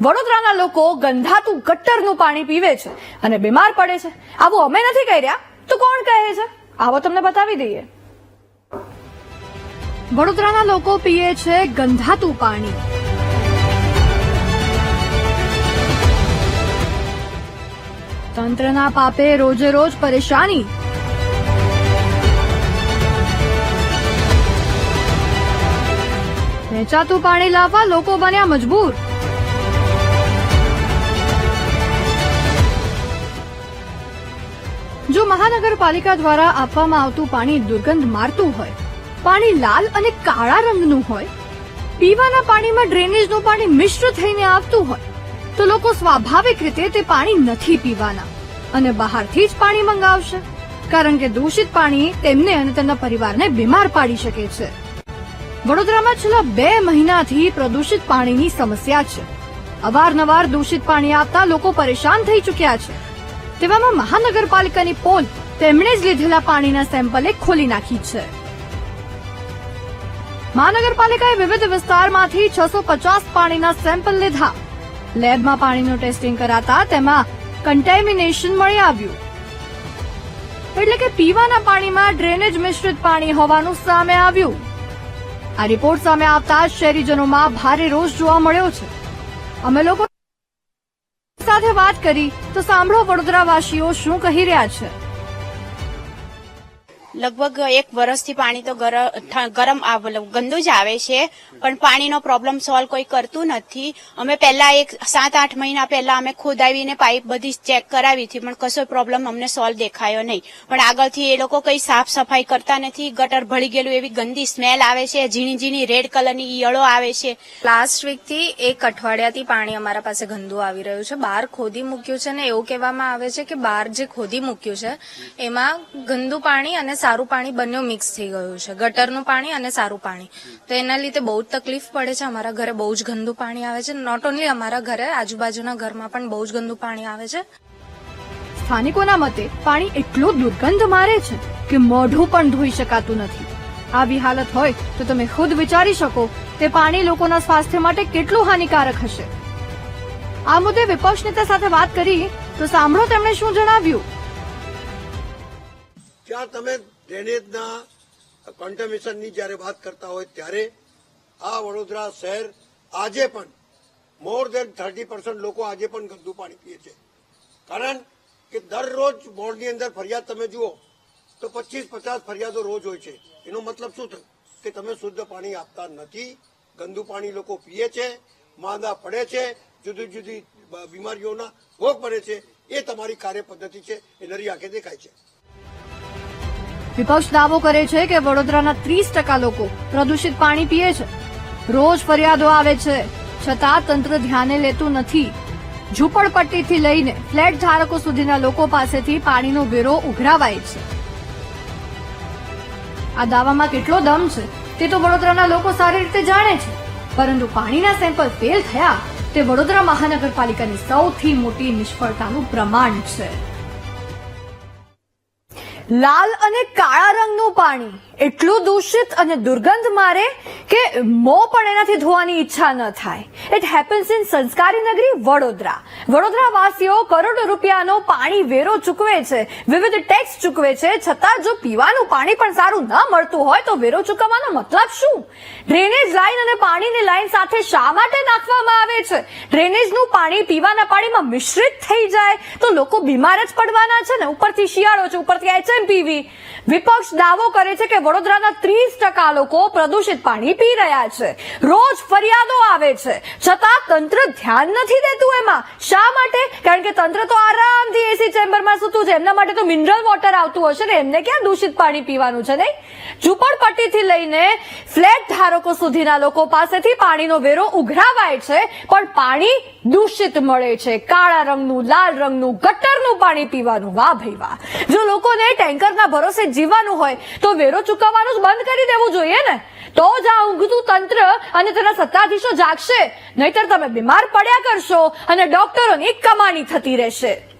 વડોદરાના લોકો ગંધાતું ગટ્ટરનું પાણી પીવે છે અને બીમાર પડે છે. આવું અમે નથી કહી રહ્યા. તો કોણ કહે છે? આવો તમને બતાવી દઈએ. વડોદરાના લોકો પીએ છે ગંધાતું પાણી. તંત્રના પાપે રોજે રોજ પરેશાની. વેચાતું પાણી લાવવા લોકો બન્યા મજબૂર. જો મહાનગરપાલિકા દ્વારા આપવામાં આવતું પાણી દુર્ગંધ મારતું હોય, પાણી લાલ અને કાળા રંગનું હોય, પીવાના પાણીમાં ડ્રેનેજનું પાણી મિશ્ર થઈને આવતું હોય, તો લોકો સ્વાભાવિક રીતે તે પાણી નથી પીવાના અને બહારથી જ પાણી મંગાવશે, કારણ કે દૂષિત પાણી તેમને અને તેમના પરિવારને બીમાર પાડી શકે છે. વડોદરામાં છેલ્લા બે મહિનાથી પ્રદૂષિત પાણીની સમસ્યા છે. અવારનવાર દૂષિત પાણી આપતા લોકો પરેશાન થઈ ચૂક્યા છે. તેવામાં મહાનગરપાલિકાની પોલ તેમણે જ લીધેલા પાણીના સેમ્પલે ખોલી નાખી છે. મહાનગરપાલિકાએ વિવિધ વિસ્તારમાંથી છસો પાણીના સેમ્પલ લીધા. લેબમાં પાણીનું ટેસ્ટિંગ કરાતા તેમાં કન્ટેમિનેશન મળી આવ્યું. એટલે કે પીવાના પાણીમાં ડ્રેનેજ મિશ્રિત પાણી હોવાનું સામે આવ્યું. આ રિપોર્ટ સામે આવતા શહેરીજનોમાં ભારે રોષ જોવા મળ્યો છે. અમે લોકો સાથે વાત કરી તો સાંભળો વડોદરાવાસીઓ શું કહી રહ્યા છે. લગભગ એક વર્ષથી પાણી તો ગર- ગરમ ગંદુ જ આવે છે, પણ પાણીનો પ્રોબ્લેમ સોલ્વ કોઈ કરતું નથી. અમે પહેલા એક સાત આઠ મહિના પહેલા અમે ખોદાવીને પાઇપ બધી ચેક કરાવી હતી, પણ કશો પ્રોબ્લેમ અમને સોલ્વ દેખાયો નહીં. પણ આગળથી એ લોકો કઈ સાફ સફાઈ કરતા નથી, ગટર ભળી ગયેલું એવી ગંદી સ્મેલ આવે છે, ઝીણી ઝીણી રેડ કલરની ઈયળો આવે છે. લાસ્ટ વીકથી એક અઠવાડિયાથી પાણી અમારા પાસે ગંદુ આવી રહ્યું છે. બહાર ખોદી મૂક્યું છે ને એવું કહેવામાં આવે છે કે બહાર જે ખોદી મૂક્યું છે, એમાં ગંદુ પાણી અને સારું પાણી બંને મિક્સ થઈ ગયું છે. ગટરનું પાણી અને સારું પાણી. તો એના લીધે બહુ જ તકલીફ પડે છે. અમારા ઘરે બહુ જ ગંદુ પાણી આવે છે. નોટ ઓનલી અમારા ઘરે આજુબાજુના ઘરમાં પણ બહુ જ ગંદુ પાણી આવે છે. સ્થાનિકોના મતે પાણી એટલું દુર્ગંધ મારે છે કે મોઢું પણ ધોઈ શકાતું નથી. આવી હાલત હોય તો તમે ખુદ વિચારી શકો તે પાણી લોકોના સ્વાસ્થ્ય માટે કેટલું હાનિકારક હશે. આ મુદ્દે વિપક્ષ નેતા સાથે વાત કરી તો સાંભળો તેમણે શું જણાવ્યું. ક્યાં તમે ડ્રેનેજના કોન્ટમેશનની જ્યારે વાત કરતા હોય ત્યારે આ વડોદરા શહેર આજે પણ મોર દેન થર્ટી પર્સન્ટ લોકો આજે પણ ગંદુ પાણી પીએ છે. કારણ કે દરરોજ બોર્ડની અંદર ફરિયાદ તમે જુઓ તો પચીસ પચાસ ફરિયાદો રોજ હોય છે. એનો મતલબ શું થયું? કે તમે શુદ્ધ પાણી આપતા નથી, ગંદુ પાણી લોકો પીએ છે, માંદા પડે છે, જુદી જુદી બીમારીઓના ભોગ પડે છે. એ તમારી કાર્ય પદ્ધતિ છે, એ નરી આંખે દેખાય છે. વિપક્ષ દાવો કરે છે કે વડોદરાના ત્રીસ ટકા લોકો પ્રદૂષિત પાણી પીએ છે. રોજ ફરિયાદો આવે છે. છતાં તંત્ર ધ્યાને લેતું નથી. ઝૂંપડપટ્ટીથી લઈને ફ્લેટ ધારકો સુધીના લોકો પાસેથી પાણીનો વેરો ઉઘરાવાય છે. આ દાવામાં કેટલો દમ છે તે તો વડોદરાના લોકો સારી રીતે જાણે છે. પરંતુ પાણીના સેમ્પલ ફેલ થયા તે વડોદરા મહાનગરપાલિકાની સૌથી મોટી નિષ્ફળતાનું પ્રમાણ છે. લાલ અને કાળા રંગનું પાણી. એટલું દૂષિત અને દુર્ગંધ મારે કે મો પણ એનાથી ધોવાની ઈચ્છા ન થાય. ઇટ હેપન્સ ઇન સંસ્કારી નગરી વડોદરા વડોદરા વાસીઓ કરોડો રૂપિયાનો પાણી વેરો ચૂકવે છે, વિવિધ ટેક્સ ચૂકવે છે, છતાં જો પીવાનું પાણી પણ સારું ન મળતું હોય તો વેરો ચૂકવવાનો મતલબ શું? ડ્રેનેજ લાઈન અને પાણીની લાઈન સાથે શા માટે નાખવામાં આવે છે? ડ્રેનેજનું પાણી પીવાના પાણીમાં મિશ્રિત થઈ જાય તો લોકો બીમાર જ પડવાના છે ને? ઉપરથી શિયાળો છે, ઉપરથી એચએમપીવી વિપક્ષ દાવો કરે છે કે વડોદરાના ત્રીસ ટકા લોકો પ્રદૂષિત પાણી પી રહ્યા છે. રોજ ફરિયાદો આવે છે. છતાં તંત્ર ધ્યાન નથી દેતું એમાં. શા માટે? કારણ કે તંત્ર તો આરામથી એસી ચેમ્બરમાં સૂતું છે. એમના માટે તો મિનરલ વોટર આવતું હશે ને. એમને ક્યાં દૂષિત પાણી પીવાનું છે નહીં? ઝુંપડપટ્ટીથી લઈને ફ્લેટ ધારકો સુધીના લોકો પાસેથી પાણીનો વેરો ઉઘરાવાય છે. પણ પાણી દૂષિત મળે છે. કાળા રંગનું, લાલ રંગનું ગટરનું પાણી પીવાનું. વાહ ભાઈ વાહ. જો લોકોને ટેન્કરના ભરોસે જીવવાનું હોય, તો વેરો ચૂકવવાનું બંધ કરી દેવું જોઈએ ને. તો જ આ ઊંઘતું તંત્ર અને તેના સત્તાધીશો જાગશે. નહીતર તમે બીમાર પડ્યા કરશો અને ડોક્ટરોની કમાણી થતી રહેશે.